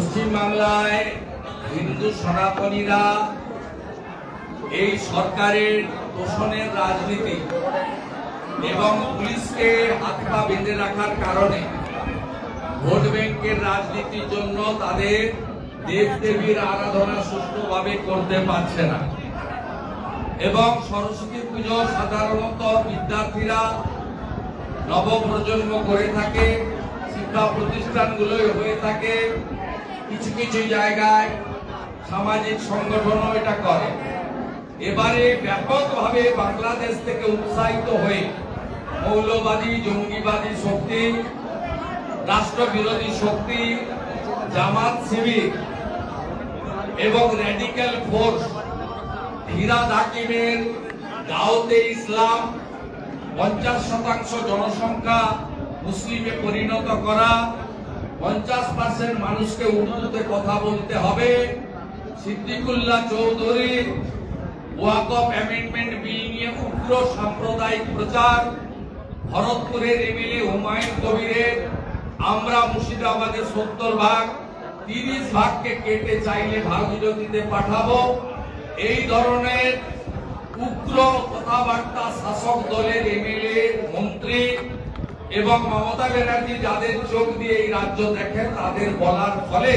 পশ্চিমবাংলায় হিন্দু সনাতনীরা এই সরকারের তোষণের রাজনীতি এবং পুলিশকে হাত পা বেঁধে রাখার কারণে ভোট ব্যাংকের রাজনীতির জন্য তাদের দেব দেবীর আরাধনা সুষ্ঠুভাবে করতে পারছে না। এবং সরস্বতী পুজো সাধারণত বিদ্যার্থীরা নবপ্রজন্ম করে থাকে, শিক্ষা প্রতিষ্ঠানগুলোই হয়ে থাকে কিছু কিছু জায়গায় সামাজিক সংগঠনও এটা করে। এবারে ব্যাপকভাবে বাংলাদেশ থেকে উৎসাহিত হয়ে মৌলবাদী, জঙ্গিবাদী শক্তি, রাষ্ট্রবিরোধী শক্তি, জামাত শিবির এবং র্যাডিক্যাল ফোর্স, ফিরাদ হাকিমের দাওতে ইসলাম, পঞ্চাশ শতাংশ জনসংখ্যা মুসলিমে পরিণত করা পঞ্চাশ পার্সেন্ট মানুষকে উর্দুতে কথা বলতে হবে। সিদ্দিকুল্লাহ চৌধুরী ওয়াকফ অ্যামেন্ডমেন্ট বিল নিয়ে উগ্র সাম্প্রদায়িক প্রচার। ভরতপুরের এমএলএ হুমায়ুন কবিরের, আমরা মুর্শিদাবাদের সত্তর ভাগ, তিরিশ ভাগকে কেটে চাইলে ভাগীরথীতে পাঠাবো। এই ধরনের উগ্র কথাবার্তা শাসক দলের এমএলএ মন্ত্রী এবং মমতা ব্যানার্জি যাদের চোখ দিয়ে এই রাজ্য দেখেন, তাদের বলার ফলে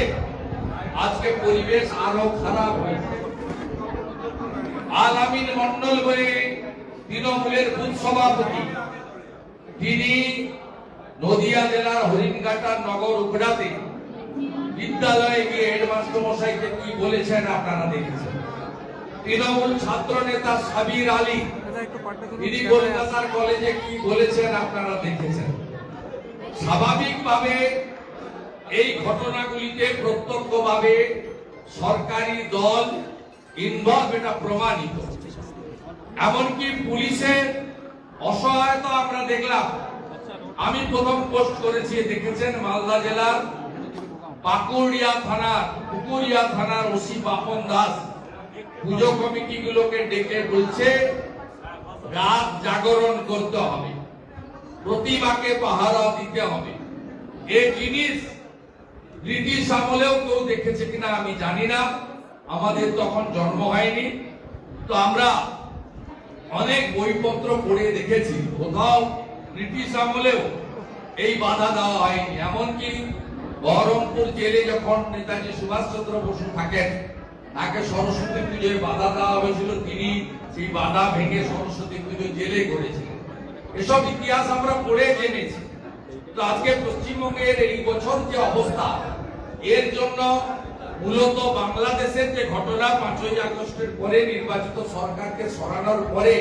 আজকে পরিবেশ আরও খারাপ হয়েছে আলামিন মন্ডল বলে তৃণমূলের বুথ সভাপতি, তিনি নদিয়া জেলার হরিণঘাটার নগর উপরাতে বিদ্যালয়ে গিয়ে হেডমাস্টার মশাইকে কি বলেছেন আপনারা দেখেছেন? তৃণমূল ছাত্র নেতা সাবির আলী তিনি কলকাতার কলেজে কি বলেছেন আপনারা দেখেছেন? স্বাভাবিকভাবে এই ঘটনাগুলিতে প্রত্যক্ষভাবে সরকারি দল ইনভলভ এটা প্রমাণিত। এমনকি পুলিশের অসহায়তা আমরা দেখলাম। আমি প্রথম পোস্ট করেছি দেখেছেন? মালদা জেলার পাকুড়িয়া থানার পুকুরিয়া থানার ওসি বাপন দাস পুজো কমিটিগুলোকে ডেকে বলছে রাত জাগরণ করতে হবে। প্রতিমাকে পাহারা দিতে হবে। এই জিনিস ব্রিটিশ আমলেও কেউ দেখেছে কিনা আমি জানি না। আমাদের তখন জন্ম হয়নি। তো আমরা অনেক বইপত্র পড়ে দেখেছি। কোথাও ব্রিটিশ আমলেও এই বাধা দেওয়া হয়নি। এমনকি বহরমপুর জেলে যখন নেতাজি সুভাষচন্দ্র বসু থাকেন তাকে সরস্বতী পুজোয় বাধা দেওয়া হয়েছিল। তিনি সেই বাধা ভেঙে সরস্বতী পুজো জেলে করেছিলেন। এসব ইতিহাস আমরা পড়ে জেনেছি। তো আজকে পশ্চিমবঙ্গের এই বছর যে অবস্থা, এর জন্য মূলত বাংলাদেশের যে ঘটনা পাঁচই আগস্টের পরে নির্বাচিত সরকারকে সরানোর পরে,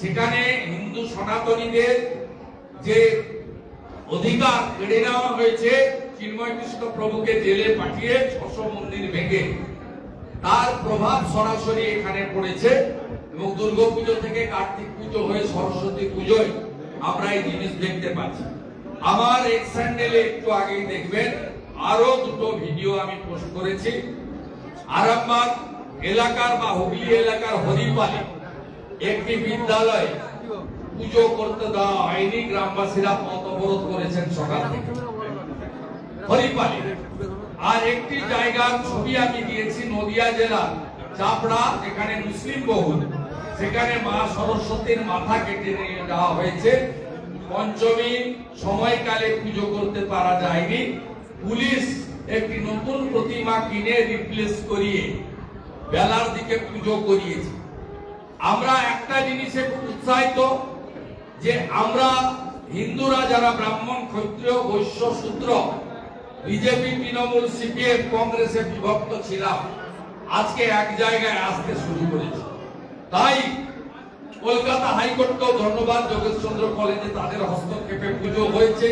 সেখানে হিন্দু সনাতনীদের যে অধিকার কেড়ে নেওয়া হয়েছে, চিন্ময় কৃষ্ণ প্রভুকে জেলে পাঠিয়ে ছশো মন্দির ভেঙে তার প্রভাব সরাসরি এখানে পড়েছে এবং দুর্গাপুজো থেকে কার্তিক পুজো হয়ে সরস্বতী পুজোয় আমরা এই জিনিস দেখতে পাচ্ছি। আমার এক স্যান্ডেলে একটু আগেই দেখবেন, আরও দুটো ভিডিও আমি পোস্ট করেছি। আরামবাগ এলাকার বা হুগলি এলাকার হরিপালে, একটি বিদ্যালয়ে পুজো করতে দেওয়া হয়নি, গ্রামবাসীরা পথ অবরোধ করেছেন সকাল থেকে। হরিপালে আর একটি জায়গার ছবি আমি দিয়েছি নদিয়া জেলা, চাপড়া যেখানে মুসলিম বহুল। সেখানে মা সরস্বতীর মাথা কেটে নিয়ে যাওয়া হয়েছে। পঞ্চমী, সময়কালে পুজো করতে পারা যায়নি। পুলিশ একটি নতুন প্রতিমা কিনে রিপ্লেস করিয়ে বেলার দিকে পুজো করিয়েছে। আমরা একটা জিনিসে খুব উৎসাহিত যে আমরা হিন্দুরা যারা ব্রাহ্মণ, ক্ষত্রিয়, বৈশ্য, শূদ্র বিজেপি তৃণমূল, সিপিএম, কংগ্রেসে বিভক্ত ছিলাম। আজকে এক জায়গায় আসতে শুরু করেছি। তাই কলকাতা হাইকোর্টকেও ধন্যবাদ, যোগেশচন্দ্র কলেজে তাদের হস্তক্ষেপে পুজো হয়েছে।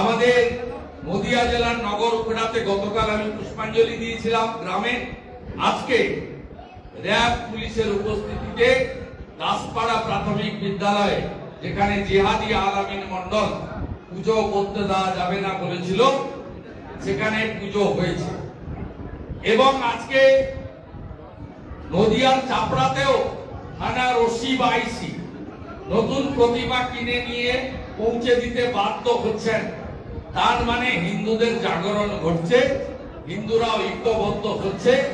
আমাদের নদিয়া জেলার নগর উপরাতে গতকাল আমি পুষ্পাঞ্জলি দিয়েছিলাম গ্রামে। আজকে র্যাব পুলিশের উপস্থিতিতে দাসপাড়া প্রাথমিক বিদ্যালয়ে, যেখানে জিহাদি আলামিন মন্ডল পুজো করতে দেওয়া যাবে না বলেছিল, সেখানে পুজো হয়েছে। এবং আজকে নদিয়ার চাপড়াতেও থানার ওসি বা আইসি নতুন প্রতিমা কিনে নিয়ে পৌঁছে দিতে বাধ্য হচ্ছেন। তার মানে হিন্দুদের জাগরণ ঘটছে, হিন্দুরাও ঐক্যবদ্ধ হচ্ছে।